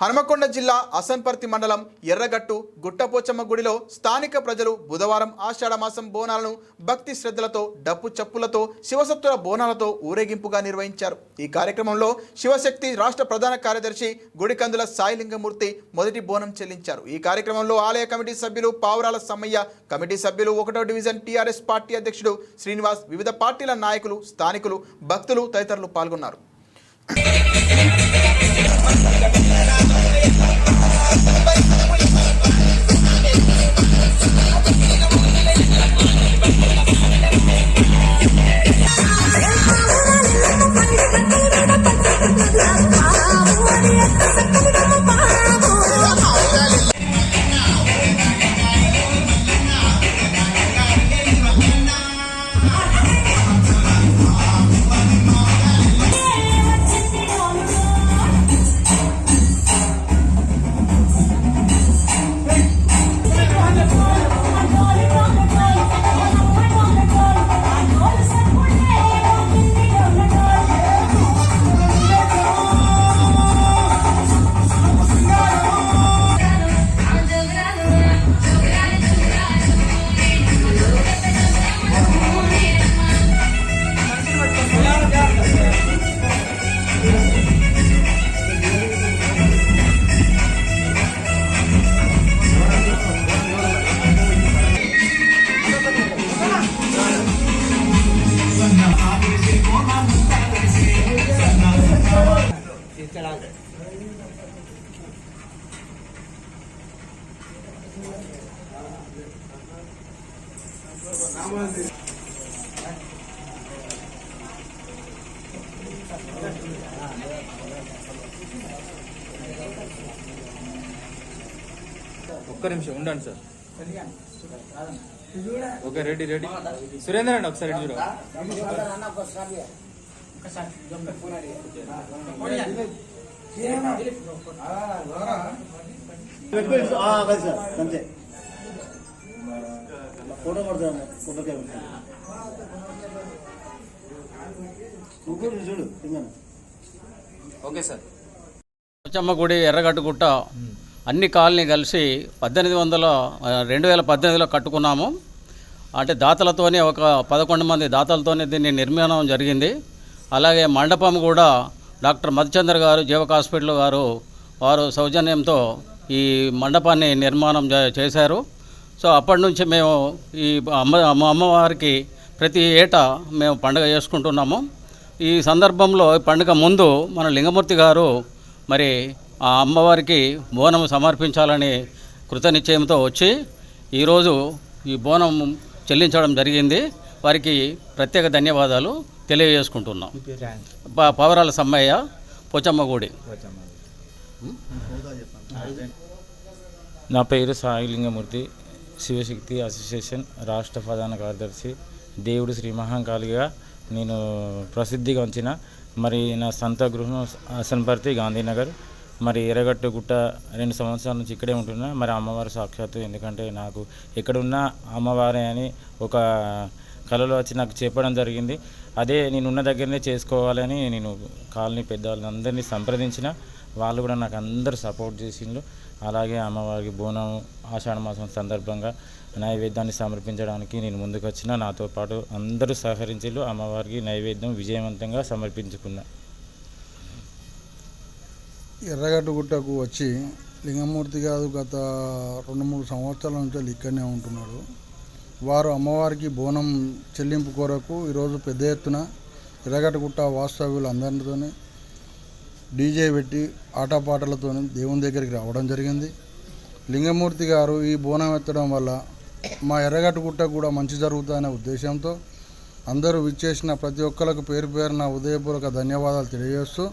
హనుమకొండ జిల్లా అసన్పర్తి మండలం ఎర్రగట్టు గుట్టపోచమ్మ గుడిలో స్థానిక ప్రజలు బుధవారం ఆషాఢమాసం బోనాలను భక్తి శ్రద్ధలతో డప్పు చప్పులతో శివసత్తుల బోనాలతో ఊరేగింపుగా నిర్వహించారు. ఈ కార్యక్రమంలో శివశక్తి రాష్ట్ర ప్రధాన కార్యదర్శి గుడికందుల సాయిలింగమూర్తి మొదటి బోనం చెల్లించారు. ఈ కార్యక్రమంలో ఆలయ కమిటీ సభ్యులు పావురాల సమ్మయ్య కమిటీ సభ్యులు ఒకటో డివిజన్ టీఆర్ఎస్ పార్టీ అధ్యక్షుడు శ్రీనివాస్ వివిధ పార్టీల నాయకులు స్థానికులు భక్తులు తదితరులు పాల్గొన్నారు. ఒక్క నిమిషం ఉండండి sir. Okay ready ready. Surender అండి ఒకసారి చూడ. పెట్టుకోండి ఆ, అది సార్ అంతే ఫోటో పడతాము ఫోటో కెమెరా ఇంకోటి చూడు తిన్నాను ఓకే సార్. పోచమ్మ గుడి ఎర్రగట్టుగుట్ట అన్ని కాలనీ కలిసి పద్దెనిమిది వందల రెండు వేల పద్దెనిమిదిలో కట్టుకున్నాము. అంటే దాతలతోనే ఒక పదకొండు మంది దాతలతోనే దీన్ని నిర్మాణం జరిగింది. అలాగే మండపం కూడా డాక్టర్ మధుచంద్ర గారు జీవక హాస్పిటల్ గారు వారు సౌజన్యంతో ఈ మండపాన్ని నిర్మాణం చేశారు. సో అప్పటి నుంచి మేము ఈ అమ్మ అమ్మవారికి ప్రతి ఏటా మేము పండుగ చేసుకుంటున్నాము. ఈ సందర్భంలో పండుగ ముందు మన లింగమూర్తి గారు మరి ఆ అమ్మవారికి బోనం సమర్పించాలని కృతనిశ్చయంతో వచ్చి ఈరోజు ఈ బోనం చెల్లించడం జరిగింది. వారికి ప్రత్యేక ధన్యవాదాలు. తెలియజేసుకుంటున్నాం. ప- పవరాల సమ్మయ్య పోచమ్మ గుడి నా పేరు సాయిలింగమూర్తి శివశక్తి అసోసియేషన్ రాష్ట్ర ప్రధాన కార్యదర్శి దేవుడు శ్రీ మహాకాళిగా నేను ప్రసిద్ధిగాంచిన మరి నా సొంత గృహం అసన్పర్తి గాంధీనగర్. మరి ఎర్రగట్టు గుట్ట రెండు సంవత్సరాల నుంచి ఇక్కడే ఉంటున్నా. మరి అమ్మవారి సాక్షాత్తు ఎందుకంటే నాకు ఎక్కడున్నా అమ్మవారే అని ఒక కళలో వచ్చి నాకు చెప్పడం జరిగింది. అదే నేను ఉన్న దగ్గరనే చేసుకోవాలని నేను కాలనీ పెద్దవాళ్ళందరినీ సంప్రదించిన వాళ్ళు కూడా నాకు అందరూ సపోర్ట్ చేసిండ్రు. అలాగే అమ్మవారికి బోనం ఆషాఢ మాసం సందర్భంగా నైవేద్యాన్ని సమర్పించడానికి నేను ముందుకొచ్చిన. నాతో పాటు అందరూ సహకరించారు అమ్మవారికి నైవేద్యం విజయవంతంగా సమర్పించుకున్నా. ఎర్రగడ్డ గుట్టకు వచ్చి లింగమూర్తి గారు గత రెండు మూడు సంవత్సరాల నుంచి ఇక్కడనే ఉంటున్నాడు. వారు అమ్మవారికి బోనం చెల్లింపు కొరకు ఈరోజు పెద్ద ఎత్తున ఎర్రగడ్డ వాస్తవ్యులు అందరితోనే డీజే పెట్టి ఆటపాటలతో దేవుని దగ్గరికి రావడం జరిగింది. లింగమూర్తి గారు ఈ బోనం ఎత్తడం వల్ల మా ఎర్రగట్ట కూడా మంచి జరుగుతుందనే ఉద్దేశంతో అందరూ విచ్చేసిన ప్రతి ఒక్కరికి పేరు పేరున ఉదయపూర్వక ధన్యవాదాలు తెలియజేస్తూ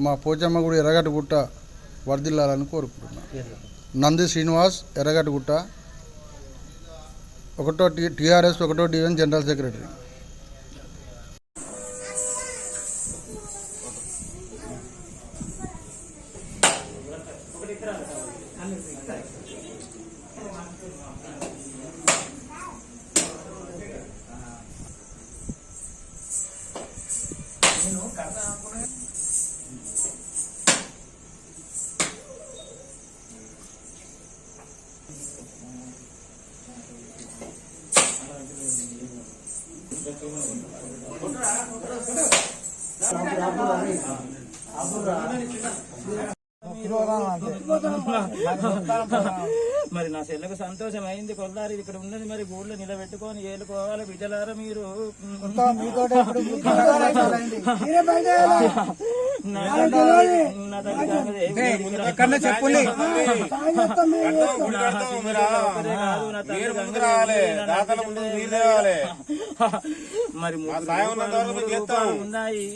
మా పోచమ్మ గుడి ఎర్రగట్ట గుట్ట వర్ధిల్లాలని కోరుకుంటున్నాను నంది శ్రీనివాస్ ఎర్రగట్టగుట్ట ఒకటో టీ టీఆర్ఎస్ ఒకటో డివిజన్ జనరల్ సెక్రటరీ. ఆపురా మరి నా చెల్లెకు సంతోషం అయింది కొల్లారి ఇక్కడ ఉన్నది మరి గూళ్ళో నిలబెట్టుకొని ఏలుకోవాలి బిడ్డలారా మీరు. మీరు? ఉన్నాయి.